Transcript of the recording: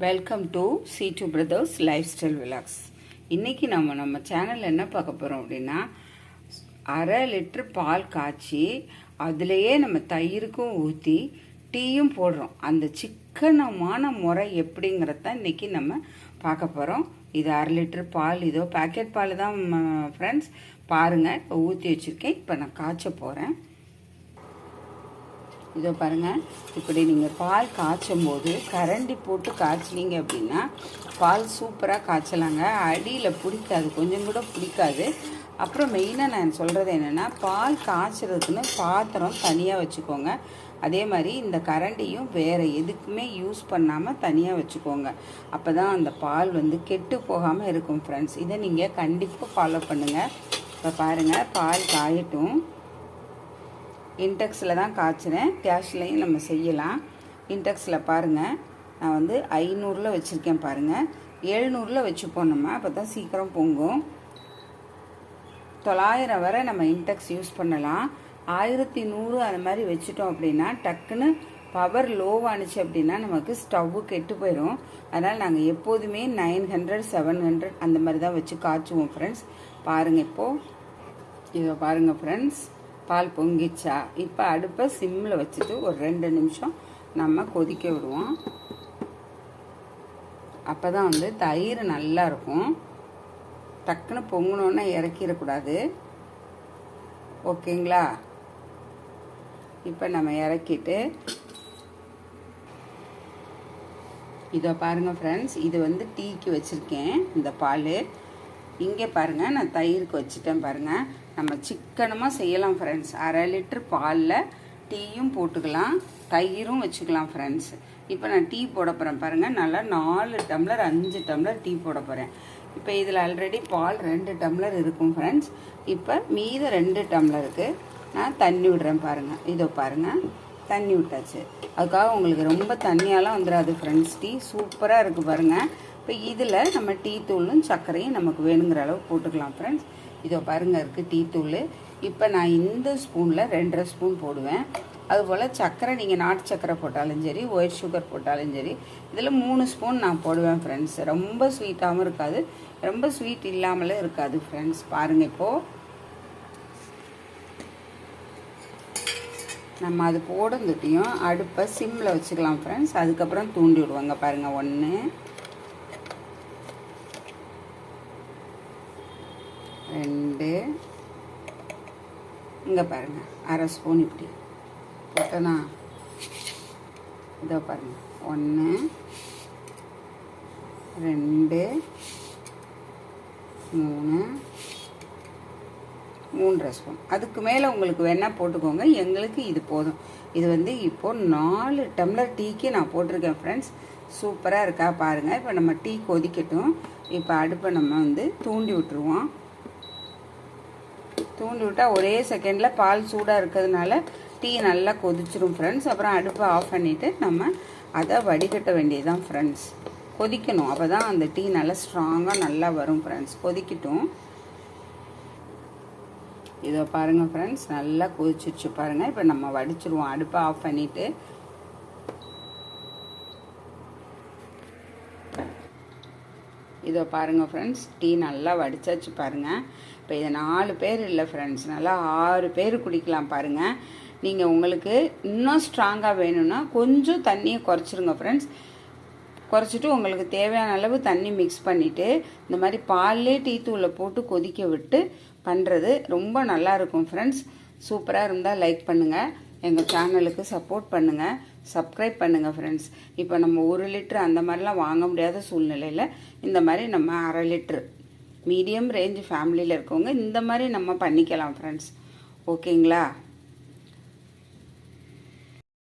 Welcome to C two brothers lifestyle vlogs இன்றைக்கி நம்ம நம்ம சேனலில் என்ன பார்க்க போகிறோம் அப்படின்னா அரை லிட்ரு பால் காய்ச்சி அதுலேயே நம்ம தயிருக்கும் ஊற்றி டீயும் போடுறோம். அந்த சிக்கனமான முறை எப்படிங்கிறத இன்றைக்கி நம்ம பார்க்க போகிறோம் இது அரை லிட்ரு பால் இதோ பேக்கெட் பால் தான் ஃப்ரெண்ட்ஸ் பாருங்கள் இப்போ ஊற்றி வச்சுருக்கேன். இப்போ நான் காய்ச்ச போகிறேன் இதோ பாருங்கள் இப்படி நீங்கள் பால் காய்ச்சும் போது கரண்டி போட்டு காய்ச்சினீங்க அப்படின்னா பால் சூப்பராக காய்ச்சலாங்க. அடியில் பிடிக்காது. கொஞ்சம் கூட பிடிக்காது. அப்புறம் மெயினாக நான் சொல்கிறது என்னென்னா பால் காய்ச்சறதுக்குன்னு பாத்திரம் தனியாக வச்சுக்கோங்க. அதே மாதிரி இந்த கரண்டியும் வேறு எதுக்குமே யூஸ் பண்ணாமல் தனியாக வச்சுக்கோங்க. அப்போ தான் அந்த பால் வந்து கெட்டு போகாமல் இருக்கும் ஃப்ரெண்ட்ஸ் இதை நீங்கள் கண்டிப்பாக ஃபாலோ பண்ணுங்கள் இப்போ பாருங்கள் பால் காயட்டும். இன்டெக்ஸில் தான் காய்ச்சினேன். கேஷ்லேயும் நம்ம செய்யலாம். இன்டெக்ஸில் பாருங்கள் நான் வந்து ஐநூறில் வச்சுருக்கேன் பாருங்கள் எழுநூறில் வச்சுப்போம் நம்ம அப்போ தான் சீக்கிரம் பொங்கும். தொள்ளாயிரம் வரை நம்ம இன்டெக்ஸ் யூஸ் பண்ணலாம். ஆயிரத்தி நூறு அந்த மாதிரி வச்சுட்டோம் அப்படின்னா டக்குன்னு பவர் லோவானுச்சு அப்படின்னா நமக்கு ஸ்டவ்வு கெட்டு போயிடும் அதனால் நாங்கள் எப்போதுமே நைன் ஹண்ட்ரட் செவன் ஹண்ட்ரட் அந்த மாதிரி தான் வச்சு காய்ச்சுவோம் ஃப்ரெண்ட்ஸ் பாருங்கள் இப்போது இதை பாருங்கள் ஃப்ரெண்ட்ஸ் பால் பொங்கிச்சா? இப்போ அடுப்பை சிம்மில் வச்சுட்டு ஒரு ரெண்டு நிமிஷம் நம்ம கொதிக்க விடுவோம். அப்போ தான் வந்து தயிர் நல்லா இருக்கும். டக்குன்னு பொங்கணுன்னா இறக்கிடக்கூடாது. ஓகேங்களா? இப்போ நம்ம இறக்கிட்டு இதை பாருங்கள் ஃப்ரெண்ட்ஸ் இது வந்து டீக்கு வச்சுருக்கேன் இந்த பால். இங்கே பாருங்கள் நான் தயிருக்கு வச்சுட்டேன் பாருங்கள் நம்ம சிக்கனமாக செய்யலாம் ஃப்ரெண்ட்ஸ் அரை லிட்டர் பாலில் டீயும் போட்டுக்கலாம் தயிரும் வச்சுக்கலாம் ஃப்ரெண்ட்ஸ் இப்போ நான் டீ போட போகிறேன் பாருங்கள் நல்லா நாலு டம்ளர் அஞ்சு டம்ளர் டீ போட போகிறேன் இப்போ இதில் ஆல்ரெடி பால் ரெண்டு டம்ளர் இருக்கும் ஃப்ரெண்ட்ஸ் இப்போ மீத ரெண்டு டம்ளருக்கு நான் தண்ணி விடுறேன் பாருங்கள் இதோ பாருங்கள் தண்ணி விட்டாச்சு. அதுக்காக உங்களுக்கு ரொம்ப தண்ணியாலாம் வந்துடாது ஃப்ரெண்ட்ஸ் டீ சூப்பராக இருக்குது பாருங்கள் இப்போ இதில் நம்ம டீ தூளும் சர்க்கரையும் நமக்கு வேணுங்கிற அளவு போட்டுக்கலாம் ஃப்ரெண்ட்ஸ் இதோ பாருங்கள் இருக்குது டீ தூள். இப்போ நான் இந்த ஸ்பூனில் ரெண்டரை ஸ்பூன் போடுவேன். அதுபோல் சர்க்கரை நீங்கள் நாட்டு சர்க்கரை போட்டாலும் சரி ஒயிட் சுகர் போட்டாலும் சரி இதில் மூணு ஸ்பூன் நான் போடுவேன் ஃப்ரெண்ட்ஸ் ரொம்ப ஸ்வீட்டாகவும் இருக்காது. ரொம்ப ஸ்வீட் இல்லாமலும் இருக்காது ஃப்ரெண்ட்ஸ் பாருங்கள் இப்போது நம்ம அது போடுறதுட்டையும் அடுப்பை சிம்மில் வச்சுக்கலாம் ஃப்ரெண்ட்ஸ் அதுக்கப்புறம் தூண்டி விடுவாங்க பாருங்கள் ஒன்று ரெண்டு. இங்கே பாருங்கள் அரை ஸ்பூன் இப்படி. போட்டனா இதோ பாருங்கள் ஒன்று ரெண்டு மூணு மூன்றரை ஸ்பூன் அதுக்கு மேலே உங்களுக்கு வேணால் போட்டுக்கோங்க எங்களுக்கு இது போதும். இது வந்து இப்போது நாலு டம்ளர் டீக்கு நான் போட்டிருக்கேன் ஃப்ரெண்ட்ஸ் சூப்பராக இருக்கா பாருங்கள் இப்போ நம்ம டீ கொதிக்கட்டும். இப்போ அடுப்பை நம்ம வந்து தூண்டி விட்டுருவோம். தூண்டி விட்டால் ஒரே செகண்டில் பால் சூடாக இருக்கிறதுனால டீ நல்லா கொதிச்சிரும் ஃப்ரெண்ட்ஸ் அப்புறம் அடுப்பை ஆஃப் பண்ணிவிட்டு நம்ம அதை வடிகட்ட வேண்டியதுதான் ஃப்ரெண்ட்ஸ் கொதிக்கணும். அப்போ தான் அந்த டீ நல்லா ஸ்ட்ராங்காக நல்லா வரும் ஃப்ரெண்ட்ஸ் கொதிக்கட்டும். இதை பாருங்கள் ஃப்ரெண்ட்ஸ் நல்லா கொதிச்சிருச்சு பாருங்கள் இப்போ நம்ம வடிச்சிருவோம். அடுப்பை ஆஃப் பண்ணிவிட்டு இதை பாருங்கள் ஃப்ரெண்ட்ஸ் டீ நல்லா வடிச்சாச்சு பாருங்கள் இப்போ இது நாலு பேர் இல்லை ஃப்ரெண்ட்ஸ் நல்லா ஆறு பேர் குடிக்கலாம் பாருங்கள் நீங்கள் உங்களுக்கு இன்னும் ஸ்ட்ராங்காக வேணும்னா கொஞ்சம் தண்ணியை குறைச்சிருங்க ஃப்ரெண்ட்ஸ் குறைச்சிட்டு உங்களுக்கு தேவையான அளவு தண்ணி மிக்ஸ் பண்ணிவிட்டு இந்த மாதிரி பால்லே டீ தூளை போட்டு கொதிக்க விட்டு பண்ணுறது ரொம்ப நல்லா இருக்கும் ஃப்ரெண்ட்ஸ் சூப்பராக இருந்தால் லைக் பண்ணுங்கள் எங்கள் சேனலுக்கு சப்போர்ட் பண்ணுங்கள் சப்ஸ்கிரைப் பண்ணுங்கள் ஃப்ரெண்ட்ஸ் இப்போ நம்ம ஒரு லிட்ரு அந்த மாதிரிலாம் வாங்க முடியாத சூழ்நிலையில் இந்த மாதிரி நம்ம அரை லிட்ரு மீடியம் ரேஞ்ச் ஃபேமிலியில் இருக்கவங்க இந்த மாதிரி நம்ம பண்ணிக்கலாம் ஃப்ரெண்ட்ஸ் ஓகேங்களா